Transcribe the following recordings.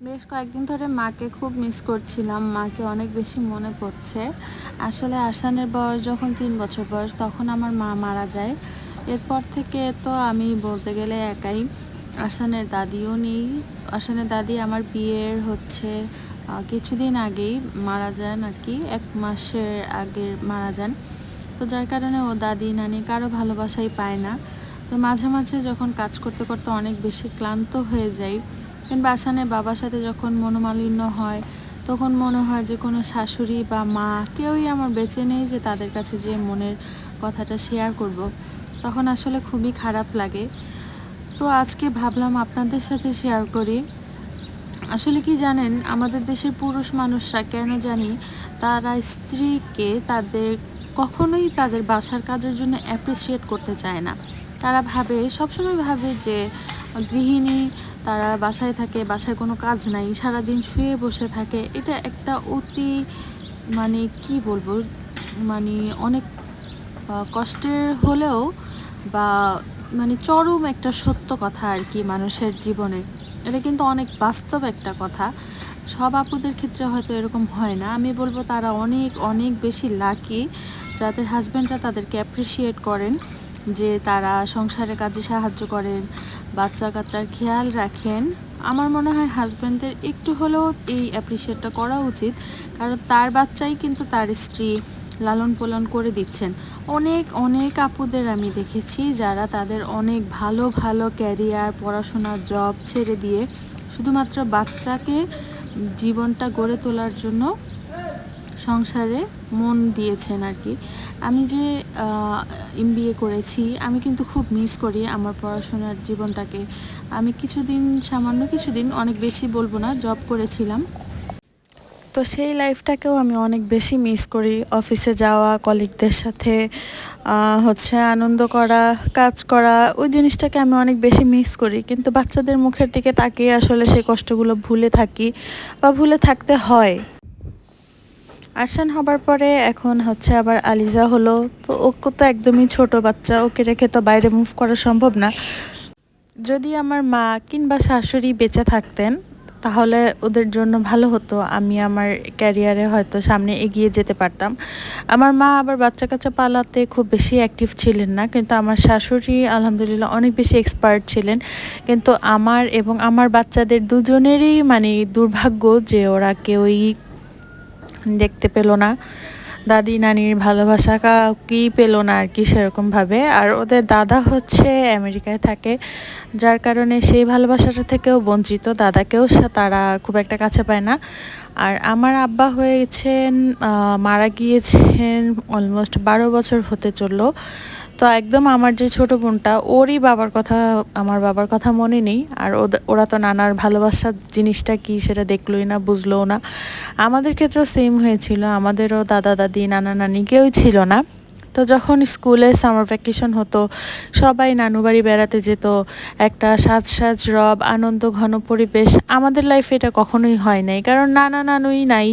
বেশ কয়েকদিন ধরে মাকে খুব মিস করছিলাম। মাকে অনেক বেশি মনে পড়ছে। আসলে আসানের বয়স যখন তিন বছর বয়স, তখন আমার মা মারা যায়। এরপর থেকে তো আমি বলতে গেলে একাই। আসানের দাদিও নেই। আসানের দাদি আমার বিয়ের হচ্ছে কিছুদিন আগেই মারা যান আর কি। এক মাসের আগে মারা যান। তো যার কারণে ও দাদি, নানি কারও ভালোবাসাই পায় না। তো মাঝে মাঝে যখন কাজ করতে করতে অনেক বেশি ক্লান্ত হয়ে যাই। কিংবা আসানে বাবার সাথে যখন মনোমালিন্য হয়, তখন মনে হয় যে কোনো শাশুড়ি বা মা কেউই আমার বেঁচে নেই যে তাদের কাছে যে মনের কথাটা শেয়ার করব। তখন আসলে খুবই খারাপ লাগে। তো আজকে ভাবলাম আপনাদের সাথে শেয়ার করি। আসলে কি জানেন, আমাদের দেশের পুরুষ মানুষরা কেন জানি তারা স্ত্রীকে তাদের কখনোই তাদের বাসার কাজের জন্য অ্যাপ্রিসিয়েট করতে চায় না। তারা ভাবে, সবসময় ভাবে যে গৃহিণী তারা বাসায় থাকে, বাসায় কোনো কাজ নাই, সারাদিন শুয়ে বসে থাকে। এটা একটা অতি মানে কি বলব মানে অনেক কষ্টের হলেও বা মানে চরম একটা সত্য কথা আর কি মানুষের জীবনে এটা কিন্তু অনেক বাস্তব একটা কথা। সব আপুদের ক্ষেত্রে হয়তো এরকম হয় না। আমি বলব তারা অনেক অনেক বেশি লাকি যাদের হাজব্যান্ডরা তাদেরকে অ্যাপ্রিসিয়েট করেন। যে তারা সংসারের কাজে সাহায্য করেন বাচ্চা কাচ্চার খেয়াল রাখেন। আমার মনে হয় হাজব্যান্ডদের একটু হলেও এই অ্যাপ্রিসিয়েটটা করা উচিত, কারণ তার বাচ্চাই কিন্তু তার স্ত্রী লালন পালন করে দিচ্ছেন। অনেক অনেক আপুদের আমি দেখেছি যারা তাদের অনেক ভালো ভালো ক্যারিয়ার পড়াশোনা জব ছেড়ে দিয়ে শুধুমাত্র বাচ্চাকে জীবনটা গড়ে তোলার জন্য সংসারে মন দিয়েছেন আর কি। আমি যে এমবিএ করেছি, আমি কিন্তু খুব মিস করি আমার পড়াশোনার জীবনটাকে। আমি কিছুদিন, সামান্য কিছুদিন, অনেক বেশি বলব না জব করেছিলাম। তো সেই লাইফটাকেও আমি অনেক বেশি মিস করি। অফিসে যাওয়া কলিগদের সাথে হচ্ছে আনন্দ করা, কাজ করা, ওই জিনিসটাকে আমি অনেক বেশি মিস করি। কিন্তু বাচ্চাদের মুখের দিকে তাকিয়ে আসলে সেই কষ্টগুলো ভুলে থাকি বা ভুলে থাকতে হয়। আরশান হবার পরে এখন হচ্ছে আবার আলিজা হলো। তো ওকে তো একদমই ছোট বাচ্চা, ওকে রেখে তো বাইরে মুভ করা সম্ভব না। যদি আমার মা কিংবা শাশুড়ি বেঁচে থাকতেন, তাহলে ওদের জন্য ভালো হতো। আমি আমার ক্যারিয়ারে হয়তো সামনে এগিয়ে যেতে পারতাম। আমার মা আবার বাচ্চা কাচ্চা পালাতে খুব বেশি অ্যাক্টিভ ছিলেন না, কিন্তু আমার শাশুড়ি আলহামদুলিল্লাহ অনেক বেশি এক্সপার্ট ছিলেন। কিন্তু আমার এবং আমার বাচ্চাদের দুজনেরই মানে দুর্ভাগ্য যে ওরা কেউই দেখতে পেল না। দাদি, নানির ভালোবাসা কাউকেই পেল না আর কি সেরকমভাবে। আর ওদের দাদা হচ্ছে আমেরিকায় থাকে, যার কারণে সেই ভালোবাসাটা থেকেও বঞ্চিত। দাদাকেও তারা খুব একটা কাছে পায় না। আর আমার আব্বা হয়েছেন মারা গিয়েছেন অলমোস্ট বারো বছর হতে চলল। তো একদম আমার যে ছোট বোনটা, ওরই বাবার কথা, আমার বাবার কথা মনে নেই। আর ওরা তো নানার ভালোবাসার জিনিসটা কি সেটা দেখলোই না, বুঝলোও না। আমাদের ক্ষেত্রেও সেম হয়েছিল। আমাদেরও দাদা দাদি নানা নানি কেউই ছিল না। তো যখন স্কুলে সামার ভ্যাকেশন হতো, সবাই নানু বাড়ি বেড়াতে যেত। একটা সাজ সাজ রব, আনন্দ, ঘন পরিবেশ, আমাদের লাইফে এটা কখনোই হয় নাই। কারণ নানা নানুই নাই।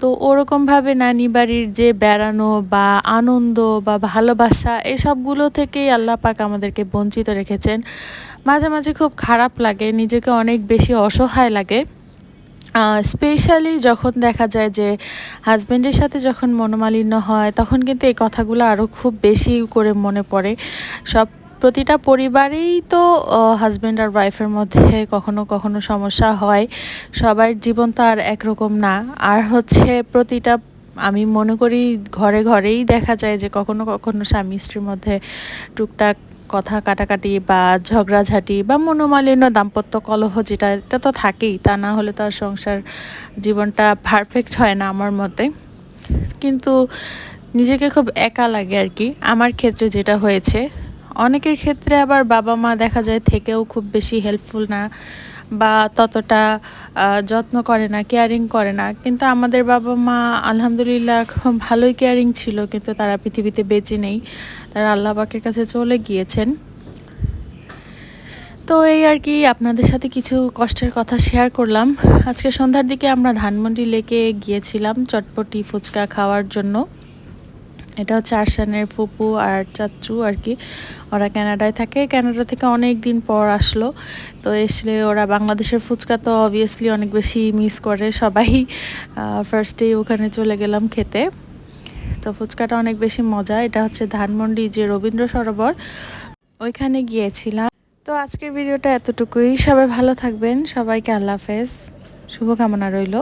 তো ওরকমভাবে নানি বাড়ির যে বেড়ানো বা আনন্দ বা ভালোবাসা, এসবগুলো থেকেই আল্লাহ পাক আমাদেরকে বঞ্চিত রেখেছেন। মাঝে মাঝে খুব খারাপ লাগে, নিজেকে অনেক বেশি অসহায় লাগে। স্পেশালি যখন দেখা যায় যে হাজব্যান্ডের সাথে যখন মনোমালিন্য হয়, তখন কিন্তু এই কথাগুলো আরও খুব বেশি করে মনে পড়ে। সব প্রতিটা পরিবারেই তো হাজব্যান্ড আর ওয়াইফের মধ্যে কখনো কখনো সমস্যা হয়। সবার জীবন তো আর একরকম না। আর হচ্ছে প্রতিটা, আমি মনে করি ঘরে ঘরেই দেখা যায় যে কখনো কখনো স্বামী স্ত্রীর মধ্যে টুকটাক কথা কাটাকাটি বা ঝগড়াঝাটি বা মনোমালিন্য দাম্পত্য কলহ যেটা, এটা তো থাকেই। তা না হলে তার সংসার জীবনটা পারফেক্ট হয় না আমার মতে। কিন্তু নিজেকে খুব একা লাগে আর কি। আমার ক্ষেত্রে যেটা হয়েছে অনেকের ক্ষেত্রে আবার বাবা মা দেখা যায় থেকেও খুব বেশি হেল্পফুল না বা ততটা যত্ন করে না কেয়ারিং করে না। কিন্তু আমাদের বাবা মা আলহামদুলিল্লাহ খুব ভালোই কেয়ারিং ছিল, কিন্তু তারা পৃথিবীতে বেঁচে নেই। তারা আল্লাহ পাকের কাছে চলে গিয়েছেন। তো এই আর কি, আপনাদের সাথে কিছু কষ্টের কথা শেয়ার করলাম। আজকে সন্ধ্যার দিকে আমরা ধানমন্ডি লেকে গিয়েছিলাম চটপটি ফুচকা খাওয়ার জন্য। এটা হচ্ছে আরশানের ফুপু আর চাচু আর কি। ওরা কানাডায় থাকে। কানাডা থেকে অনেক দিন পর আসলো। তো এসলে ওরা বাংলাদেশের ফুচকা তো অবভিয়াসলি অনেক বেশি মিস করে সবাই। ফার্স্টেই ওখানে চলে গেলাম খেতে। তো ফুচকাটা অনেক বেশি মজা। এটা হচ্ছে ধানমন্ডি যে রবীন্দ্র সরোবর। ওইখানে গিয়েছিলাম। তো আজকের ভিডিওটা এতটুকুই। সবাই ভালো থাকবেন। সবাইকে আল্লাহ হাফেজ। শুভকামনা রইল।